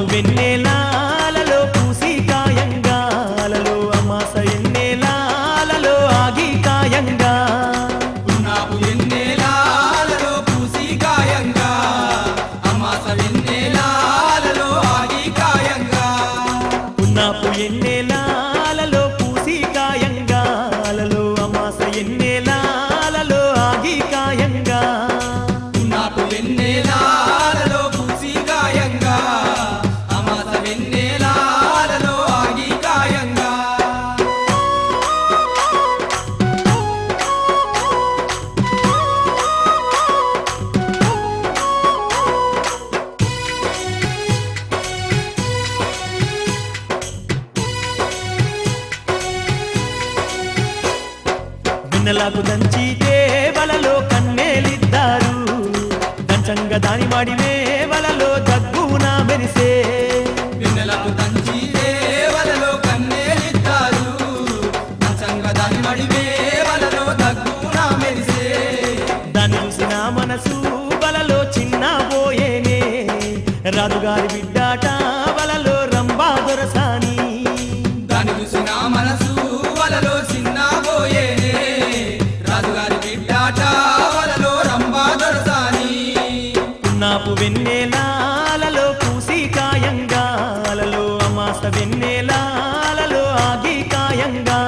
పున్నాపు వెన్నెలాలలో పూసి కాయంగాలలో అమాస ఎన్నెలాలలో ఆగి బిన్నలకు దంచి దేవలలో కన్నేలిద్దారు. దంచంగా దాని మాడి మేవలలో దగ్గున మెరిసే. దంచి దేవలలో దాని మడి వేవలలో దగ్గున మెరిసే. చూసిన మనసు వలలో చిన్న పోయేనే రాజుగారి బిడ్డాట వెన్నెలాలలో పూసి కాయంగాలలో అమాస వెన్నెలాలలో ఆగి కాయంగా.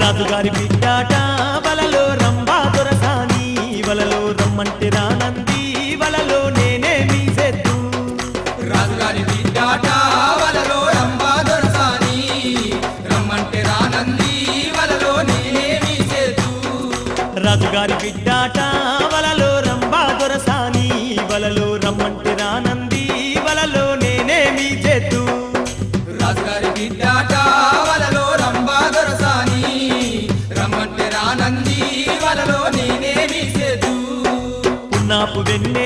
రాజుగారి బిడ్డాట వలలో రంభా దొరసాని వలలో రమ్మంటే రానంది వలలో నేనే మీ చేద్దు రాజుగారి బిడ్డాట వలలో రంభా దొరసాని రమ్మంటే రానంది వలలో నేనేమి చేతు పున్నాపు వెన్నెలాలలో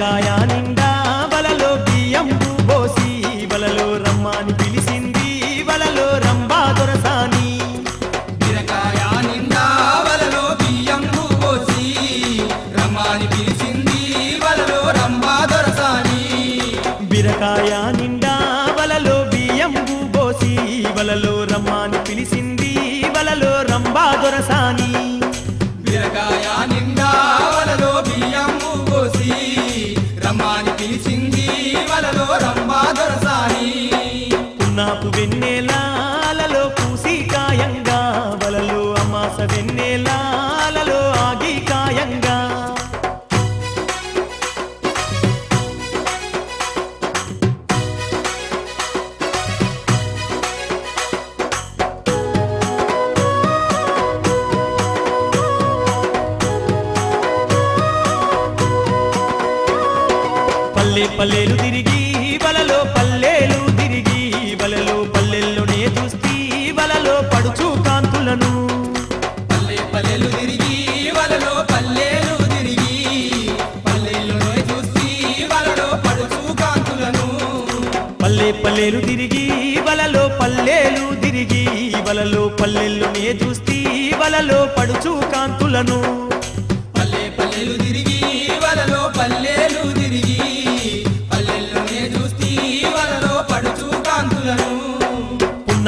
బీరకాయ నిండా వలలో బియ్యం పోసి వలలో రమ్మని పిలిచింది వలలో రంభా దొరసాని. బీరకాయ నిండా వలలో బియ్యం పోసి రమ్మాని పిలిచింది వలలో రంభా దొరసాని. బీరకాయ నిండా వలలో బియ్యం పోసి వలలో రమ్మని పిలిచింది వలలో రంభా దొరసాని. పల్లె పల్లెలు తిరిగి వలలో పల్లెలు తిరిగి వలలో పల్లెల్లోనే చూస్తీ వలలో పడుచు కాంతులను. పల్లె పల్లెలు తిరిగి వలలో పల్లెలు తిరిగి పల్లెల్లోనే చూసి వలలో పడుచు కాంతులను. పల్లె పల్లెలు తిరిగి వలలో పల్లెలు తిరిగి వలలో పల్లెల్లోనే చూస్తీ వలలో పడుచు కాంతులను.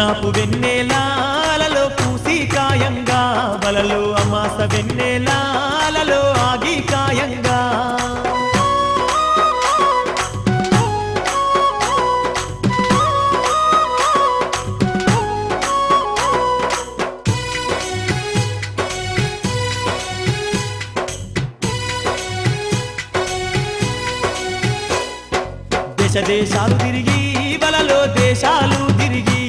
పున్నాపు వెన్నెలాలలో పూసి కాయంగా బలలో అమాస వెన్నెలాలలో ఆగి కాయంగా. దేశ దేశాలు తిరిగి బలలో దేశాలు తిరిగి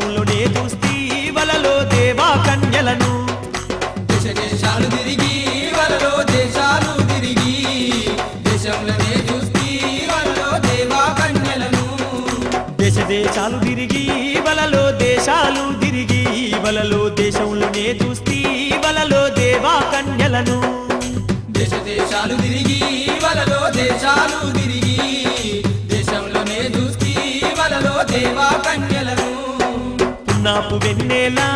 దేశంలోనే చూస్తీ వలలో దేవా కన్యలను దేశ దేశాలు తిరిగి వలలో దేశాలు తిరిగి. దేశంలోనే చూస్తీ వలలో దేవా కన్యలను దేశ దేశాలు తిరిగి వలలో దేశాలు తిరిగి. వలలో దేశంలోనే చూస్తీ వలలో దేవా కన్యలను దేశ దేశాలు తిరిగి వలలో దేశాలు తిరిగి. చూస్తీ వెన్నెలా?